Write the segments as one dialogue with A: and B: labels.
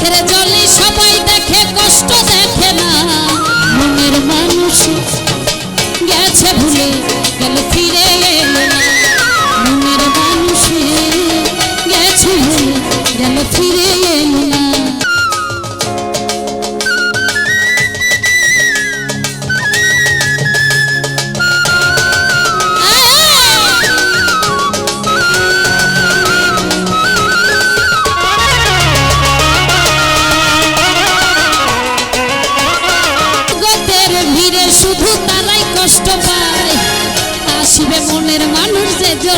A: চোখের জলে সবাই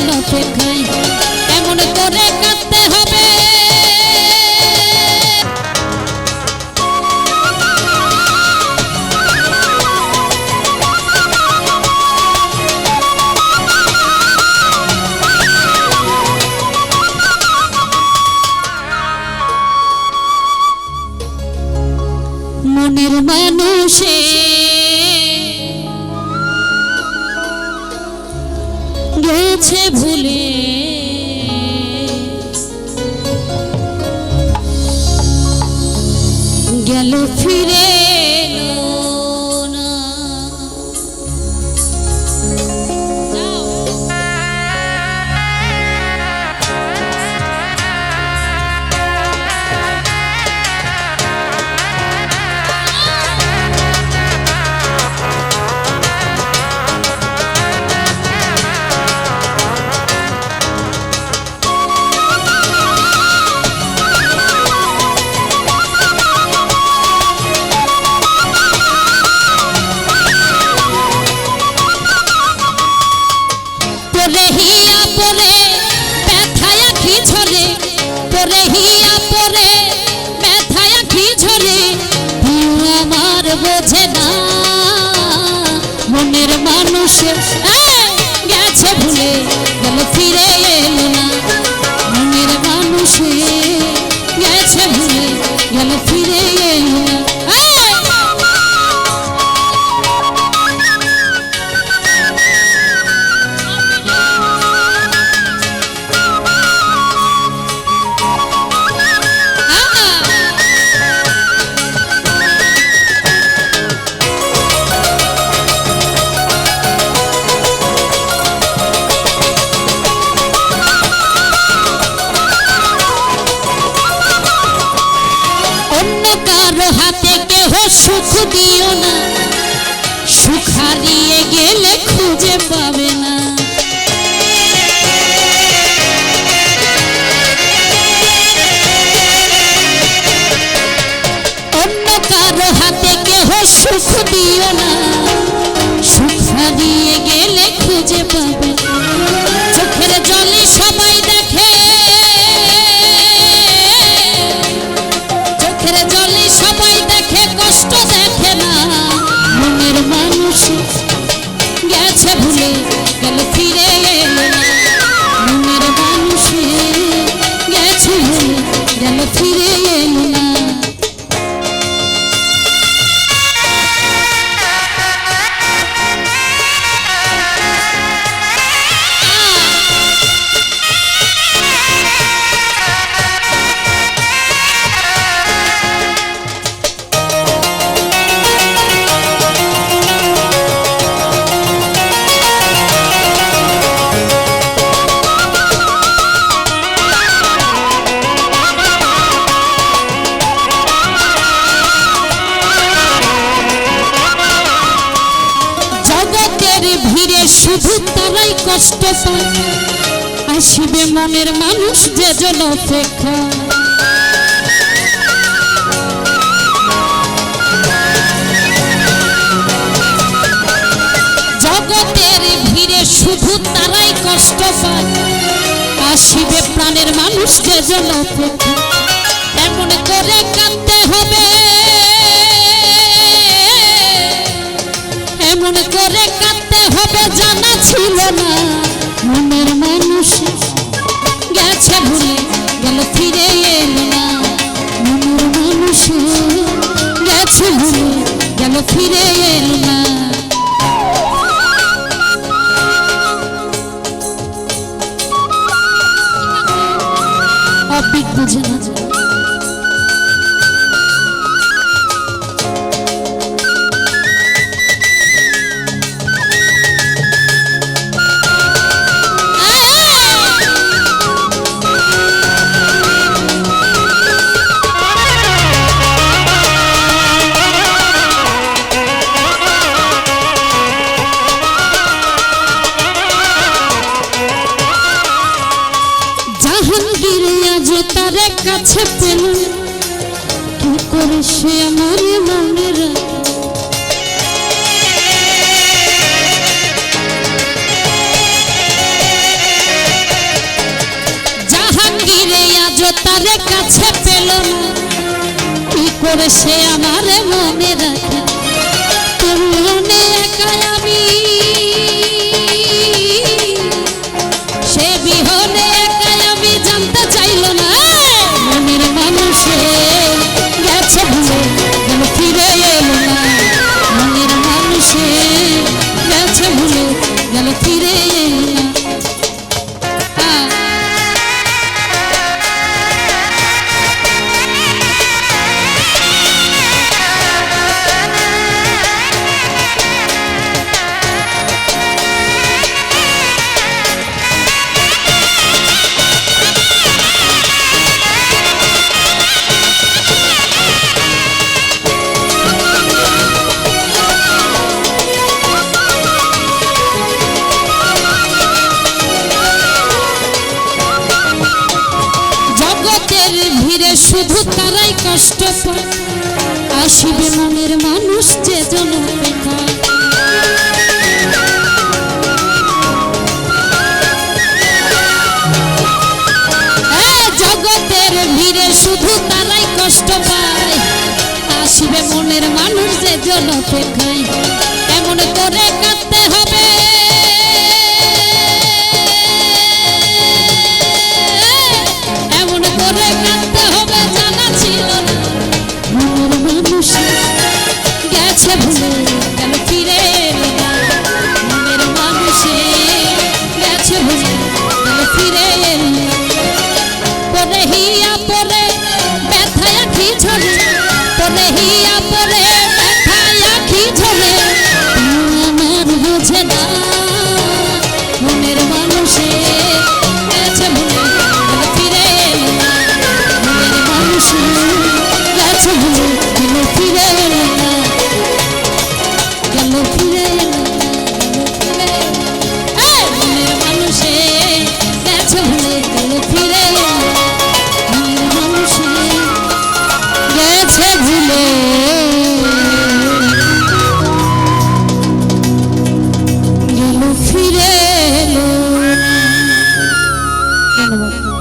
A: জন অপেক্ষায় এমন করে কাঁদতে মনের মানুষে গেছে ভুলে। গেল ফিরে পরে হিয়া পরে ব্যথায় আখি ঝরে আমার বোঝে না। মনের মানুষ গেছে ভুলে গেল ফিরে সুখ দিও না। জগতের ভিড়ে শুধু তারাই কষ্ট পায়। আসিবে মনের মানুষ যে জন জগতের ভিড়ে শুধু তারাই কষ্ট পায়। আসিবে প্রাণের মানুষ যে জন এমন করে কাঁদতে হবে। এমন করে কাঁদতে ভুলে গেল ফিরে এলো না। কাছে পেল কি করে সে আমার মনে জাহাঙ্গীরে আজ তার কাছে পেল কি করে সে আমার মনে রাখে? শুধু তারাই কষ্ট আসিবে মনের মানুষ যে জন জগতের ভিড়ে শুধু তারাই কষ্ট পায়। আসিবে মনের মানুষ যে জন